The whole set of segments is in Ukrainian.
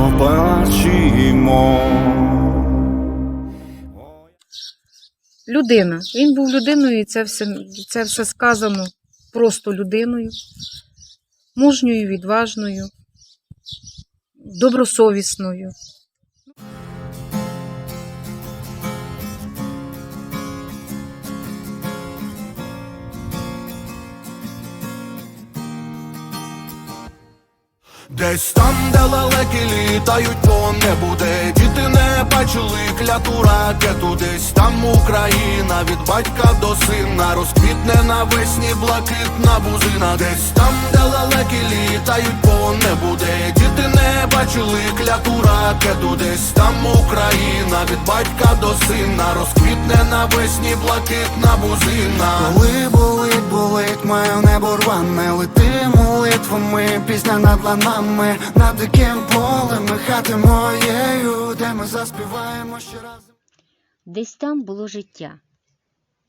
Їх. Людина. Він був людиною, і це все, це все сказано просто людиною, мужньою, відважною, добросовісною. Десь там, де лелеки літають по небу, де діти не бачили кляту ракету, десь. Там Україна від батька до сина. Розквітне навесні блакитна бузина, десь. Там, де лелеки літають по небу, де діти не бачили кляту ракету, десь. Там Україна від батька до сина. Розквітне навесні блакитна бузина. Коли болить, болить, моє небо рване. Лети молитвами, пісня над ланами. Над диким полем, хати моєю Де ми заспіваємо ще разом Десь там було життя,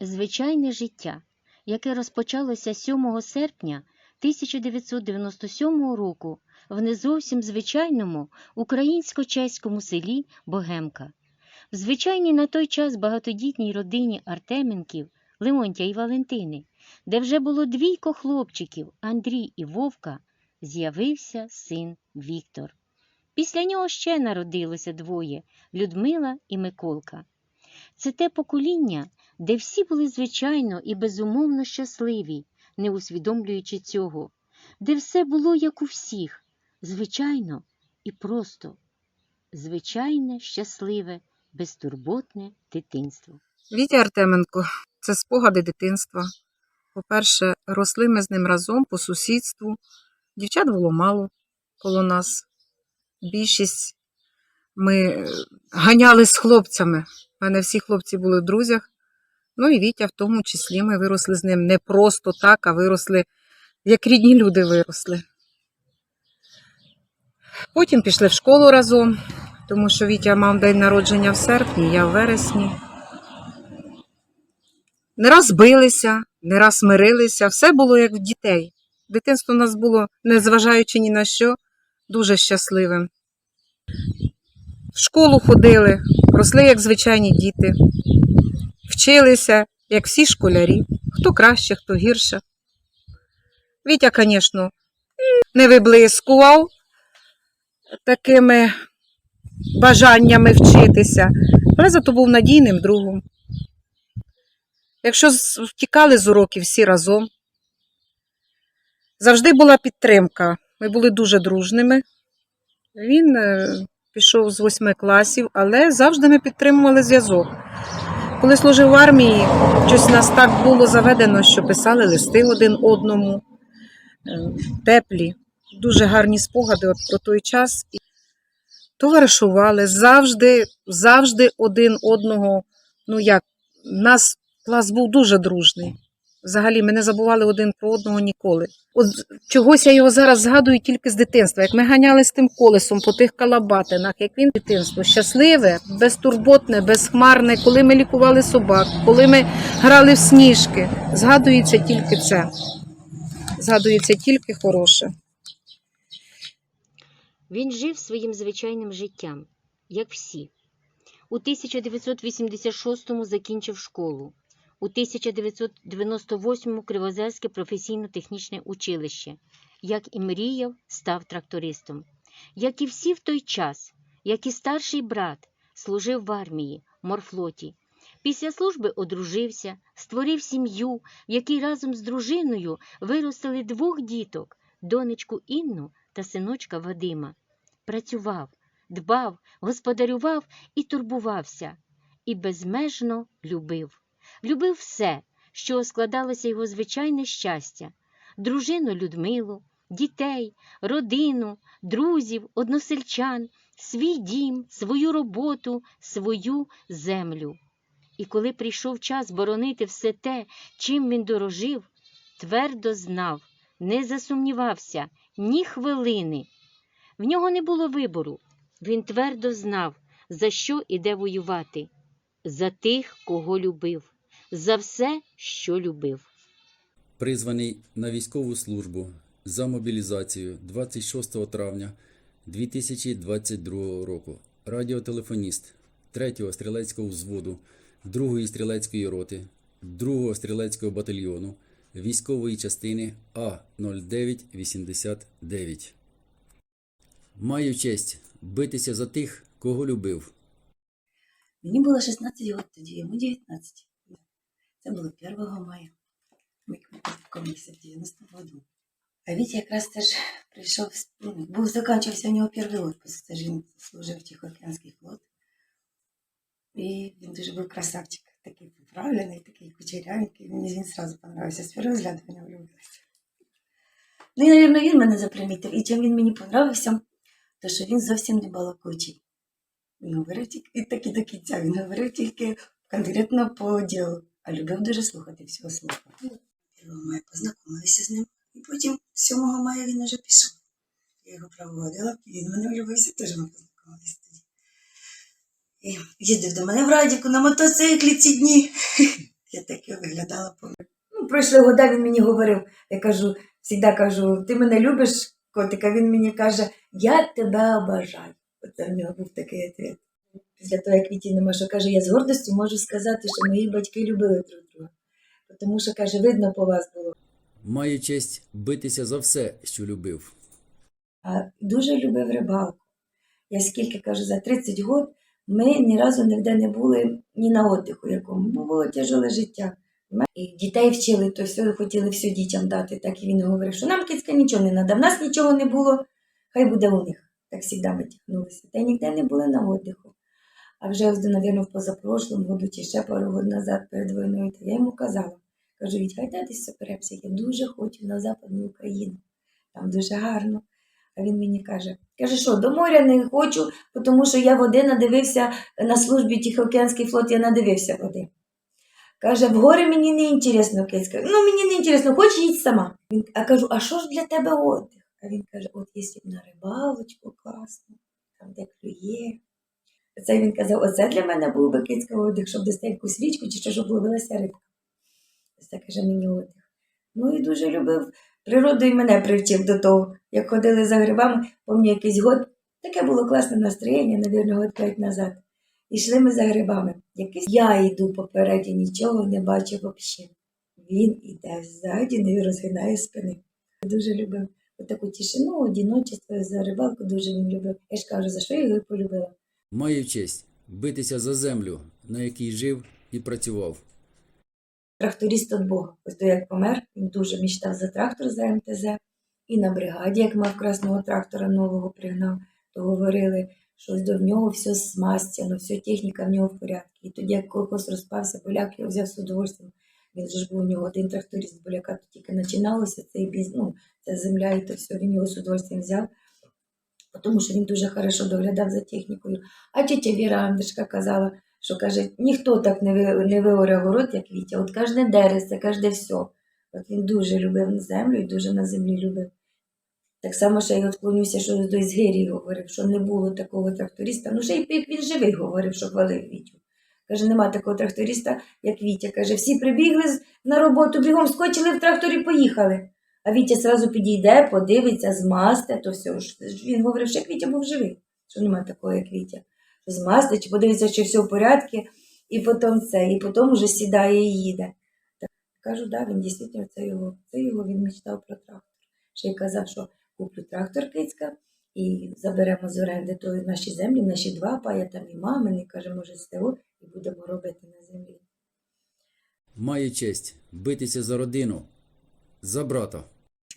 звичайне життя, яке розпочалося 7 серпня 1997 року в не зовсім звичайному українсько-чеському селі Богемка. В звичайній на той час багатодітній родині Артеменків, Леонтя і Валентини, де вже було двійко хлопчиків Андрій і Вовка, з'явився син Віктор. Після нього ще народилося двоє Людмила і Миколка. Це те покоління, де всі були звичайно і безумовно щасливі, не усвідомлюючи цього, де все було як у всіх, звичайно і просто, звичайне, щасливе, безтурботне дитинство. Вітя Артеменко це спогади дитинства. По-перше, росли ми з ним разом по сусідству. Дівчат було мало коло нас. Більшість ми е, ганяли з хлопцями. У мене всі хлопці були в друзях. Ну і Вітя в тому числі ми виросли з ним не просто так, а виросли, як рідні люди виросли. Потім пішли в школу разом, тому що Вітя мав день народження в серпні, я в вересні. Не раз билися, не раз мирилися, все було як в дітей. Дитинство у нас було, незважаючи ні на що, дуже щасливим. В школу ходили, росли як звичайні діти, вчилися, як всі школярі, хто краще, хто гірше. Вітя, звісно, не виблискував такими бажаннями вчитися, але зато був надійним другом. Якщо втікали з уроків всі разом, завжди була підтримка. Ми були дуже дружними. Він е, пішов з восьми класів, але завжди ми підтримували зв'язок. Коли служив в армії, щось нас так було заведено, що писали листи один одному, е, теплі, дуже гарні спогади от про той час. Товаришували завжди, завжди один одного. Ну як, нас клас був дуже дружний. Взагалі, ми не забували один про одного ніколи. От чогось я його зараз згадую тільки з дитинства. Як ми ганяли з тим колесом по тих калабатинах, як він дитинство щасливе, безтурботне, безхмарне, коли ми лікували собак, коли ми грали в сніжки. Згадується тільки це. Згадується тільки хороше. Він жив своїм звичайним життям, як всі. У 1986-му закінчив школу. У 1998-му Кривозерське професійно-технічне училище. Як і мріяв, став трактористом. Як і всі в той час, як і старший брат, служив в армії, морфлоті. Після служби одружився, створив сім'ю, в якій разом з дружиною виростили двох діток донечку Інну та синочка Вадима. Працював, дбав, господарював і турбувався, і безмежно любив. Любив все, що складалося його звичайне щастя, дружину Людмилу, дітей, родину, друзів, односельчан, свій дім, свою роботу, свою землю. І коли прийшов час боронити все те, чим він дорожив, твердо знав, не засумнівався ні хвилини. В нього не було вибору. Він твердо знав, за що іде воювати, за тих, кого любив, за все, що любив. Призваний на військову службу за мобілізацію 26 травня 2022 року. Радіотелефоніст 3-го стрілецького взводу 2-ї стрілецької роти 2-го стрілецького батальйону військової частини А0989. Маю честь битися за тих, кого любив. Мені було 16 років тоді, йому 19. Це було 1 мая. Ми в комісі в 90 году. А Вітя якраз теж прийшов, ну, був закінчився у нього перший відпуск. Це ж він служив в Тихоокеанський флот. І він дуже був красавчик, такий поправлений, такий кучерявенький. Мені він одразу понравився. З першого взгляду в нього влюбилася. Ну і, мабуть, він мене запримітив. І чим він мені понравився, то що він зовсім не балакучий. Він говорив тільки і так і до кінця. Він говорив тільки конкретно по ділу, а любив дуже слухати всього слухав. 1 мая познайомилися з ним, і потім 7 мая він вже пішов. Я його проводила, і він мене влюбився, теж ми познайомилися тоді. І їздив до мене в Радіку на мотоциклі ці дні. Я так і виглядала по Ну, пройшли года, він мені говорив, я кажу, завжди кажу, ти мене любиш, котика, він мені каже, я тебе обожаю. Оце в нього був такий ответ. Після того, як Віті нема, що каже, я з гордостю можу сказати, що мої батьки любили друг друга. Тому що, каже, видно по вас було. Маю честь битися за все, що любив. А дуже любив рибалку. Я скільки кажу, за 30 років ми ні разу ніде не були ні на отдиху якому, бо було тяжеле життя. І дітей вчили, то все хотіли все дітям дати. Так і він говорив, що нам кицька нічого не треба. В нас нічого не було, хай буде у них. Так завжди ми тягнулися. Та ніде не були на отдиху. А вже навірно, в позапрошлому году чи ще пару років назад перед війною, то я йому казала, кажу, десь соберемося, я дуже хочу на Западну Україну. Там дуже гарно. А він мені каже, каже, що до моря не хочу, тому що я води надивився на службі Тихоокеанський флот, я надивився води. Каже, в гори мені не інтересно, кицька. Ну, мені не інтересно, хоч їдь сама. Він, а кажу, а що ж для тебе отдих? А він каже, от якщо на рибалочку класно, там де клює. Це він казав, оце для мене був би кицька отдих, щоб десь якусь річку чи що, щоб ловилася рибка. Ось це каже мені отдих. Ну і дуже любив природу і мене привчив до того. Як ходили за грибами, пам'ятаю, якийсь год, таке було класне настроєння, навірно, год п'ять назад. Ішли ми за грибами. Якийсь я йду попереді, нічого не бачу взагалі. Він іде ззаді, не розгинає спини. Дуже любив таку тишину, одіночество за рибалку дуже він любив. Я ж кажу, за що я його полюбила. Маю честь битися за землю, на якій жив і працював. Тракторист від Бога. До як помер, він дуже мечтав за трактор за МТЗ. І на бригаді, як мав красного трактора нового пригнав, то говорили, що до нього все смастяно, все техніка в нього в порядку. І тоді, як колхоз розпався, поляк його взяв з удовольствием. Він ж був у нього один тракторист поляка, то тільки починалося цей біз, ну, ця земля і то все, він його з удовольствием взяв. Тому що він дуже хорошо доглядав за технікою. А тітя Віра Андешка казала, що каже, ніхто так не, ви, не виоре город, як Вітя. От кожне дерево, кожне все. От він дуже любив землю і дуже на землі любив. Так само ще й отклонюся, що до Ізгирії говорив, що не було такого тракториста. Ну, ще й він живий говорив, що хвалив Вітю. Каже, нема такого тракториста, як Вітя. Каже, всі прибігли на роботу, бігом скочили в трактор і поїхали. А Вітя зразу підійде, подивиться, змасте, то все. Він говорив, що Вітя був живий, що немає такого, як Вітя. Змасте, чи подивиться, чи все в порядку, і потім це, і потім вже сідає і їде. Так, кажу, да, він дійсно це його, це його він мечтав про трактор. Ще й казав, що куплю трактор кицька і заберемо з оренди то наші землі, наші два пая, там і мамини, каже, може, СТО, і будемо робити на землі. Маю честь битися за родину, за брата.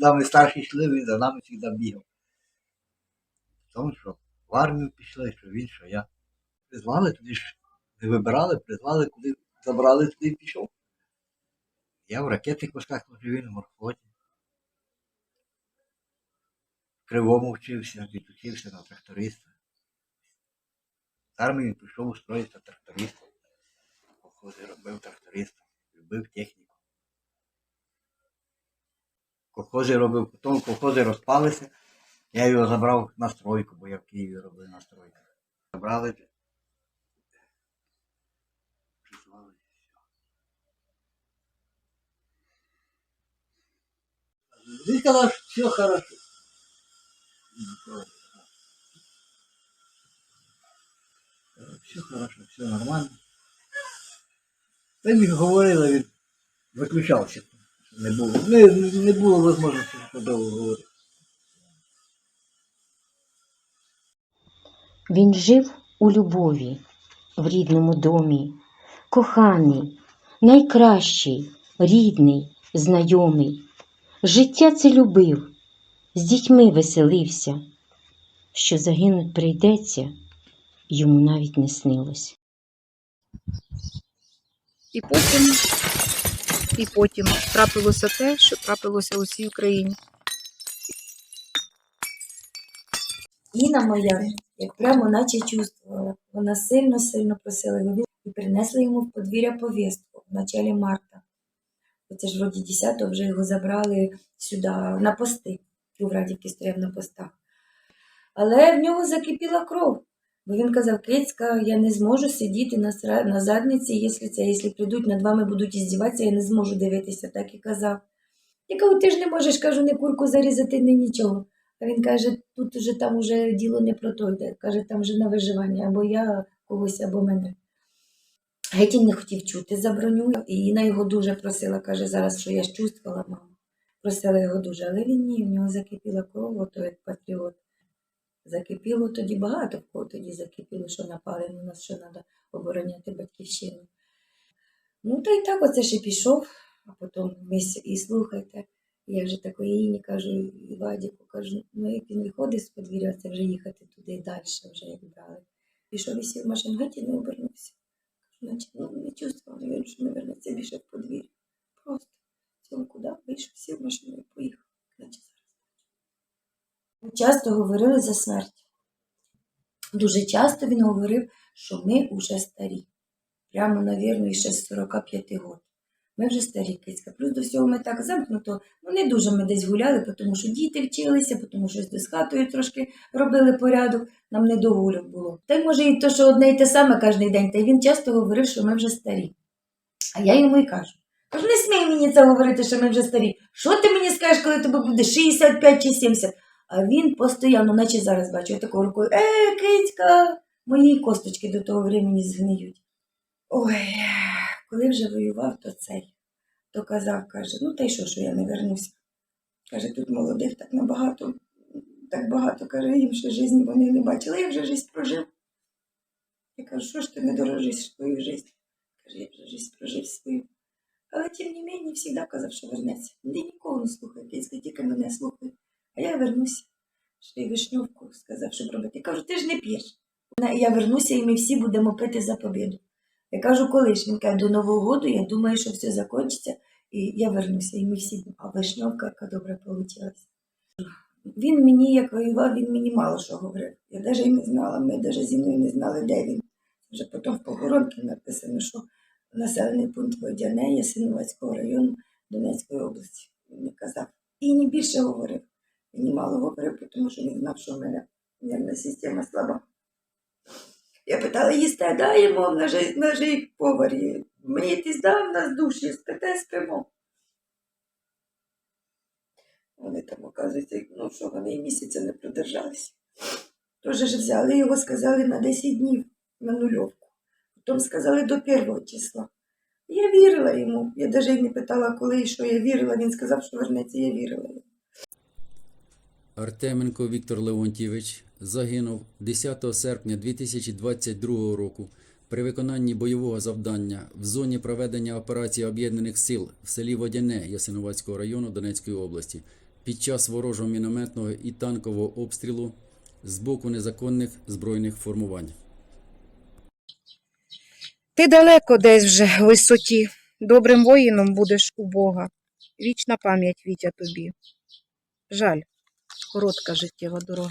Коли ми старші йшли, він за нами завжди бігав. Тому що в армію пішли, що він, що я. Призвали, тоді ж не вибирали, призвали, куди забрали, туди пішов. Я в ракетних військах служив, він в морфлоті. В Кривому вчився, відучився на тракториста. З армії пішов устроїтися трактористом. Колхози робив трактористом, любив техніку. Колхози робив, потім колхози розпалися. Я його забрав на стройку, бо я в Києві робив на стройках. Забрали. Призвали. Він сказав, що все хорошо. Все хорошо, все нормально. Та він говорили, він виключався. Не було, не, не було можливості довго говорити. Він жив у любові, в рідному домі, коханий, найкращий, рідний, знайомий. Життя це любив, з дітьми веселився. Що загинуть прийдеться, йому навіть не снилось. І потім, і потім трапилося те, що трапилося у всій Україні. Інна моя, як прямо наче чувствувала, вона сильно-сильно просила його і принесли йому в подвір'я повістку в началі марта. Оце ж вроді 10-го вже його забрали сюди на пости. Ківрадівки стояв на постах. Але в нього закипіла кров. Бо він казав, Кицька, я не зможу сидіти на, на задниці, якщо це, якщо прийдуть над вами будуть іздіватися, я не зможу дивитися, так і казав. Я кажу, ти ж не можеш, кажу, не курку зарізати, не нічого. А він каже, тут уже там уже діло не про то йде. Каже, там вже на виживання, або я когось, або мене. Геть не хотів чути за броню, і Інна його дуже просила, каже, зараз, що я ж чувствувала, мама. Просила його дуже, але він ні, в нього закипіла кров, ото як патріот. Закипіло тоді багато в кого тоді закипіло, що напали на нас, що треба обороняти батьківщину. Ну, та й так оце ще пішов, а потім ми і слухайте. Я вже такої Іні кажу, і Вадіку кажу, ну як він виходить з подвір'я, це вже їхати туди далі, вже як брали. Пішов і сів в машину, геть і не обернувся. Наче ну, не чувствував, він, що не вернеться більше в подвір'я. Просто цьому куди вийшов, сів в машину і поїхав, зараз. Часто говорили за смерть. Дуже часто він говорив, що ми вже старі. Прямо, навірно, ще з 45 років. Ми вже старі кицька. Плюс до всього ми так замкнуто, ну не дуже ми десь гуляли, тому що діти вчилися, тому що з хатою трошки робили порядок, нам не до гулянь було. Та й може і то, що одне й те саме кожен день. Та й він часто говорив, що ми вже старі. А я йому й кажу. Кажу, не смій мені це говорити, що ми вже старі. Що ти мені скажеш, коли тобі буде 65 чи 70? А він постійно, наче зараз бачу, такою рукою, е, кицька, мої косточки до того времени згниють. Ой, коли вже воював, то цей, то казав, каже, ну та й що, що я не вернуся. Каже, тут молодих так набагато, так багато, каже, їм ще житті вони не бачили, я вже життя прожив. Я кажу, що ж ти не дорожиш свою життя? Каже, я вже життя прожив свою. Але тим не мені завжди казав, що вернеться. Де нікого не кицька, тільки мене слухає. А я вернуся. Й вишньовку сказав, щоб робити. Я кажу, ти ж не п'єш. Я вернуся і ми всі будемо пити за побіду. Я кажу, коли ж він каже, до Нового року, я думаю, що все закінчиться, і я вернуся, і ми всі. А вишньовка, яка добре вийшла. Він мені, як воював, він мені мало що говорив. Я навіть не знала, ми навіть зі мною не знали, де він. Вже потім в похоронці написано, що населений пункт Водяне Ясиновецького району Донецької області. Він не казав. І не більше говорив. Він не мало говорив, тому що не знав, що в мене нервна система слаба. Я питала, їсти даємо, в нас же, в нас же і повар є. Мені ти здав, нас душі, спите, спимо. Вони там, оказується, ну що вони і місяця не продержалися. Тож ж взяли його, сказали на 10 днів на нульовку. Потім сказали до першого числа. Я вірила йому. Я навіть не питала, коли і що я вірила. Він сказав, що вернеться, я вірила йому. Артеменко Віктор Леонтійович загинув 10 серпня 2022 року при виконанні бойового завдання в зоні проведення операції Об'єднаних сил в селі Водяне Ясиновацького району Донецької області під час ворожого мінометного і танкового обстрілу з боку незаконних збройних формувань. Ти далеко десь вже в висоті. Добрим воїном будеш у Бога. Вічна пам'ять Вітя тобі. Жаль, коротка життєва дорога.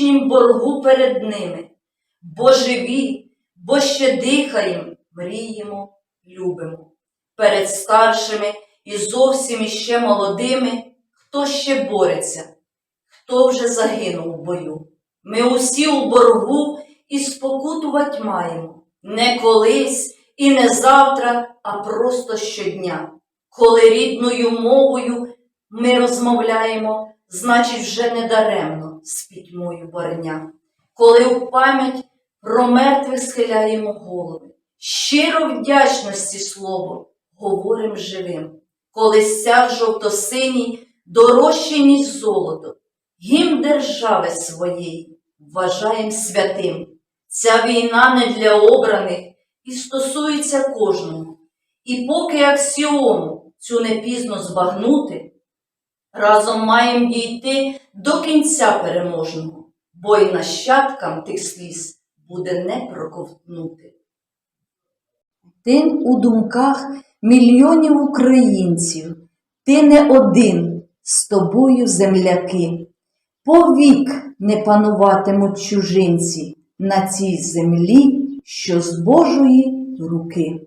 Вічнім боргу перед ними, бо живі, бо ще дихаєм, мріємо, любимо. Перед старшими і зовсім іще молодими, хто ще бореться, хто вже загинув в бою. Ми усі у боргу і спокутувати маємо не колись і не завтра, а просто щодня. Коли рідною мовою ми розмовляємо, значить, вже не даремно з пітьмою борня. Коли у пам'ять про мертвих схиляємо голови, щиро вдячності слово говорим живим, коли стяг жовто-синій дорожчий, ніж золото, гімн держави своєї вважаєм святим. Ця війна не для обраних і стосується кожного. І поки аксіому цю не пізно збагнути, разом маємо дійти до кінця переможного, бо й нащадкам тих сліз буде не проковтнути. Ти у думках мільйонів українців, ти не один з тобою земляки. Повік не пануватимуть чужинці на цій землі, що з Божої руки.